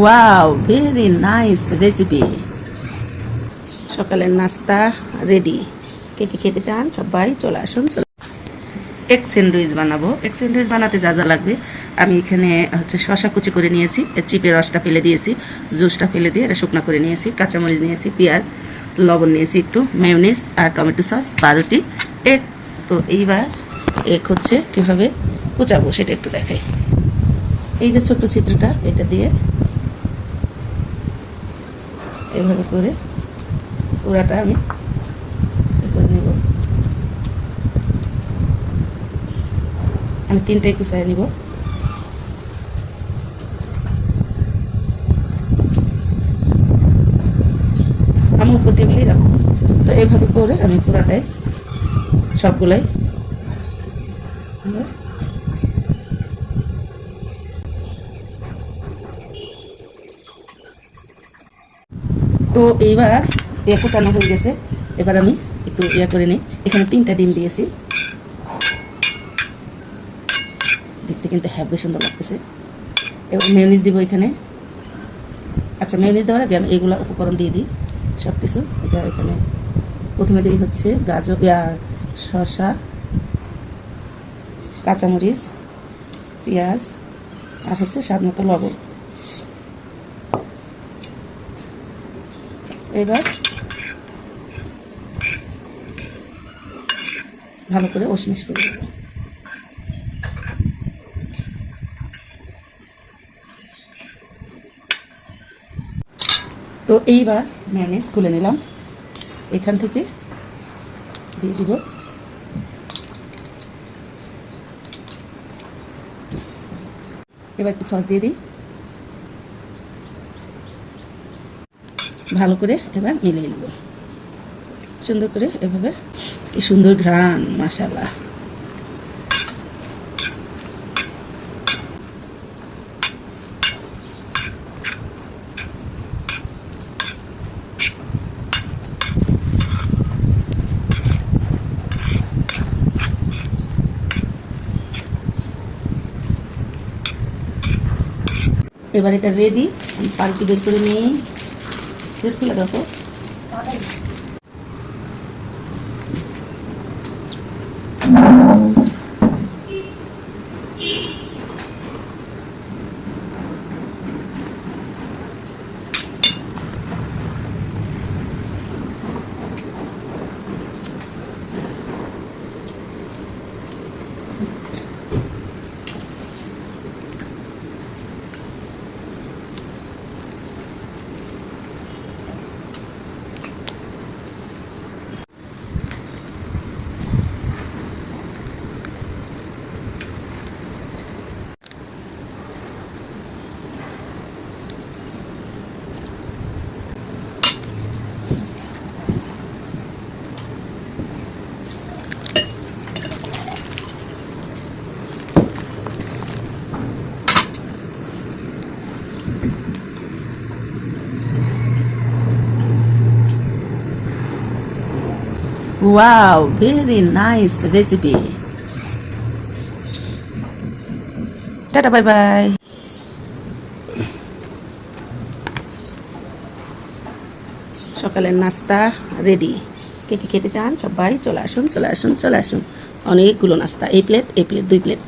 Wow very nice recipe সকালের নাস্তা ready কে কে খেতে চান? সবাই চলে আসুন, চলে এগ স্যান্ডউইচ বানাবো। এগ স্যান্ডউইচ বানাতে যা যা লাগবে, আমি এখানে হচ্ছে শশা কুচি করে নিয়েছি চিপের রসটা ফেলে দিয়েছি, জুসটা ফেলে দিয়ে এটা শুকনা করে নিয়েছি, কাঁচামরিচ নিয়েছি, পেঁয়াজ, লবণ নিয়েছি একটু মেয়নিস আর টমেটো সস পাউরুটি এগ তো এইবার এগ হচ্ছে কীভাবে কুচাবো সেটা একটু দেখাই। এই যে ছোট্ট চিত্রটা এটা দিয়ে এভাবে করে পুরাটা আমি করে নেব। আমি তিনটাই কুচাই নিব। আমি উপর টেবিলেই রাখব। তো এইভাবে করে আমি পুরাটাই সবগুলাই তো এইবার এ কুচানো হয়ে গেছে। এবার আমি একটু ইয়া করে নিই। এখানে তিনটা ডিম দিয়েছি। দেখতে কিন্তু হ্যাভি সুন্দর লাগতেছে। এবার মেয়নিজ দিব এখানে। আচ্ছা মেয়নিজ দেওয়ার আগে আমি এগুলো উপকরণ দিয়ে দিই সব কিছু এটা এখানে প্রথমে দিই হচ্ছে গাজর শসা, কাঁচামরিচ, পেঁয়াজ, আর হচ্ছে স্বাদ মতো লবণ। এবার ভালো করে ওসমিস করে তো এইবার ম্যানেজ খুলে নিলাম। এখান থেকে দিয়ে দিব এবার একটু সস দিয়ে দিই। ভালো করে এবার মিলিয়ে নেব। সুন্দর করে এভাবে। কি সুন্দর ঘ্রাণ মশালা এবার এটা রেডি আমি পাল্টি বের করে নিই। দেখো। Wow very nice recipe tata bye bye সকালের নাস্তা রেডি কে কে খেতে চান? সবাই চলে আসুন চলে আসুন চলে আসুন। অনেকগুলো নাস্তা, এই প্লেট এই প্লেট দুই প্লেট